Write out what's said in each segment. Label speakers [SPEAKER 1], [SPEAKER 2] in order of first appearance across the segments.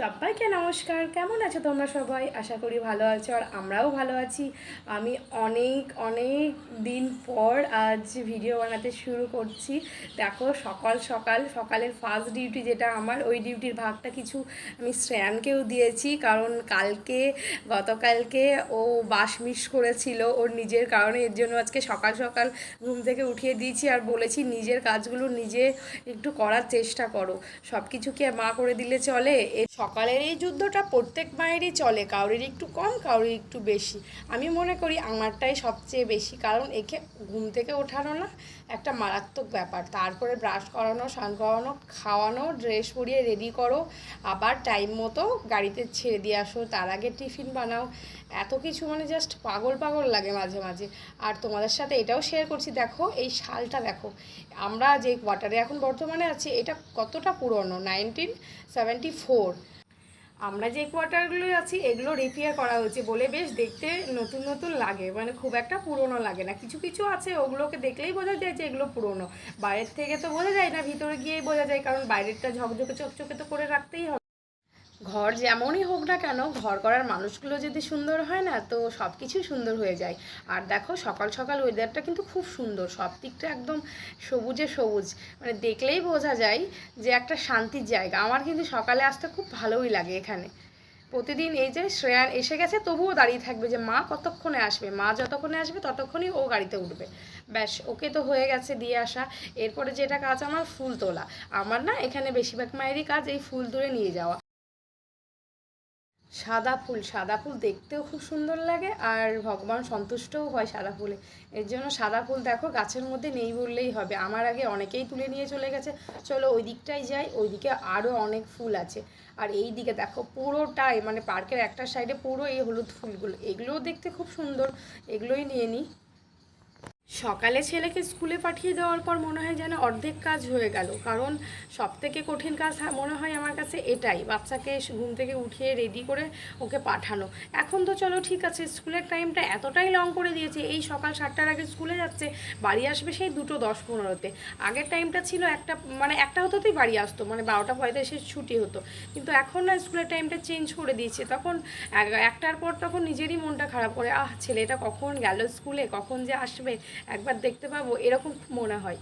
[SPEAKER 1] সবাইকে নমস্কার। কেমন আছো তোমরা সবাই? আশা করি ভালো আছো আর আমরাও ভালো আছি। আমি অনেক অনেক দিন পর আজ ভিডিও বানাতে শুরু করছি। দেখো, সকাল সকাল, সকালের ফার্স্ট ডিউটি যেটা আমার, ওই ডিউটির ভাগটা কিছু আমি শ্রেয়ানকেও দিয়েছি। কারণ কালকে, গতকালকে ও বাস মিস করেছিল। ওর নিজের কারণে, এর জন্য আজকে সকাল সকাল ঘুম থেকে উঠিয়ে দিয়েছি আর বলেছি, নিজের কাজগুলো নিজে একটু করার চেষ্টা করো। সব কিছু কি মা করে দিলে চলে? এ সকালের এই যুদ্ধটা প্রত্যেক মায়েরই চলে, কাউরির একটু কম, কাউরির একটু বেশি। আমি মনে করি আমারটাই সবচেয়ে বেশি, কারণ একে ঘুম থেকে ওঠানো না একটা মারাত্মক ব্যাপার। তারপরে ব্রাশ করানো, স্নান করানো, খাওয়ানো ড্রেস পরিয়ে রেডি করো। আবার টাইম মতো গাড়িতে ছেড়ে দিয়ে আসো। তার আগে টিফিন বানাও। এত কিছু মানে জাস্ট পাগল পাগল লাগে মাঝে মাঝে। আর তোমাদের সাথে এটাও শেয়ার করছি। দেখো, এই শালটা দেখো। আমরা যে কোয়ার্টারে এখন বর্তমানে আছি, এটা কতটা পুরনো? নাইনটিন সেভেন্টি ফোর আমরা যে কোয়ার্টারগুলো আছি, এগুলো রিপেয়ার করা হয়েছে বলে বেশ দেখতে নতুন নতুন লাগে। মানে খুব একটা পুরনো লাগে না। কিছু কিছু আছে, ওগুলোকে দেখলেই বোঝা যায় যে এগুলো পুরনো। বাইরের থেকে তো বোঝা যায় না, ভিতরে গিয়েই বোঝা যায়, কারণ বাইরেরটা ঝকঝকে চকচকে তো করে রাখতেই হবে। ঘর যেমনই হোক না কেন, ঘর করার মানুষগুলো যদি সুন্দর হয় না, তো সব কিছুই সুন্দর হয়ে যায়। আর দেখো, সকাল সকাল ওয়েদারটা কিন্তু খুব সুন্দর। সব দিকটা একদম সবুজে সবুজ। মানে দেখলেই বোঝা যায় যে একটা শান্তির জায়গা। আমার কিন্তু সকালে আসতে খুব ভালোই লাগে এখানে। প্রতিদিন এই যে শ্রেয়ান এসে গেছে, তবুও দাঁড়িয়ে থাকবে যে মা কতক্ষণে আসবে? মা যতক্ষণে আসবে, ততক্ষণই ও গাড়িতে উঠবে। ব্যাস, ওকে তো হয়ে গেছে দিয়ে আসা। এরপরে যেটা কাজ, আমার ফুল তোলা। আমার না এখানে বেশিরভাগ মায়েরই কাজ এই ফুল তুলে নিয়ে যাওয়া। সাদা ফুল সাদা ফুল দেখতেও খুব সুন্দর লাগে আর ভগবান সন্তুষ্টও হয় সাদা ফুলে। এর জন্য সাদা ফুল দেখো গাছের মধ্যে নেই বললেই হবে। আমার আগে অনেকেই তুলে নিয়ে চলে গেছে। চলো ওই দিকটাই যাই, ওই দিকে আরও অনেক ফুল আছে। আর এই দিকে দেখো পুরোটাই মানে পার্কের একটা সাইডে পুরো এই হলুদ ফুলগুলো। এগুলোও দেখতে খুব সুন্দর। এগুলোই নিয়ে নিই সকালে ছেলেকে স্কুলে পাঠিয়ে দেওয়ার পর মনে হয় যেন অর্ধেক কাজ হয়ে গেল। কারণ সব থেকে কঠিন কাজ মনে হয় আমার কাছে এটাই। বাচ্চাকে ঘুম থেকে উঠিয়ে রেডি করে ওকে পাঠানো। এখন তো চলো ঠিক আছে, স্কুলের টাইমটা এতটাই লং করে দিয়েছে, এই সকাল সাতটার আগে স্কুলে যাচ্ছে, বাড়ি আসবে সেই দুটো দশ পনেরোতে। আগের টাইমটা ছিল একটা মানে একটা হতেই বাড়ি আসতো মানে বারোটা পঁয়তাল্লিশে ছুটি হতো। কিন্তু এখন না স্কুলের টাইমটা চেঞ্জ করে দিয়েছে। তখন একটার পর তখন নিজেরই মনটা খারাপ করে, আহ, ছেলেটা কখন গেল স্কুলে? কখন যে আসবে? একবার দেখতে পাবো এরকম মনে হয়।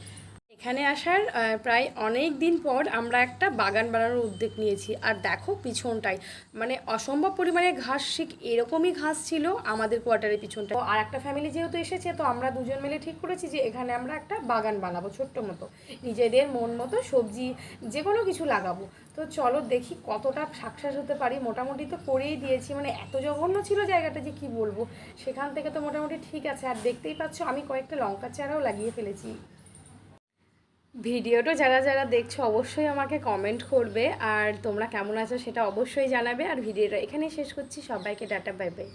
[SPEAKER 1] এখানে আসার প্রায় অনেক দিন পর আমরা একটা বাগান বানানোর উদ্যোগ নিয়েছি। আর দেখো পিছনটাই মানে অসম্ভব পরিমাণে ঘাস, ঠিক এরকমই ঘাস ছিল আমাদের কোয়ার্টারের পিছনটা আর একটা ফ্যামিলি যেহেতু এসেছে, তো আমরা দুজন মিলে ঠিক করেছি যে এখানে আমরা একটা বাগান বানাবো ছোট্ট মতো। নিজেদের মন মতো সবজি যে কোনো কিছু লাগাবো। তো চলো দেখি কতটা সাকসেস হতে পারি। মোটামুটি তো করেই দিয়েছি মানে এত জঘন্য ছিল জায়গাটা যে কি বলব? সেখান থেকে তো মোটামুটি ঠিক আছে। আর দেখতেই পাচ্ছ, আমি কয়েকটা লঙ্কা চারাও লাগিয়ে ফেলেছি। ভিডিওটা যারা যারা দেখছ অবশ্যই আমাকে কমেন্ট করবে, আর তোমরা কেমন আছো সেটা অবশ্যই জানাবে, আর ভিডিওটা এখানেই শেষ করছি, সবাইকে টাটা বাই বাই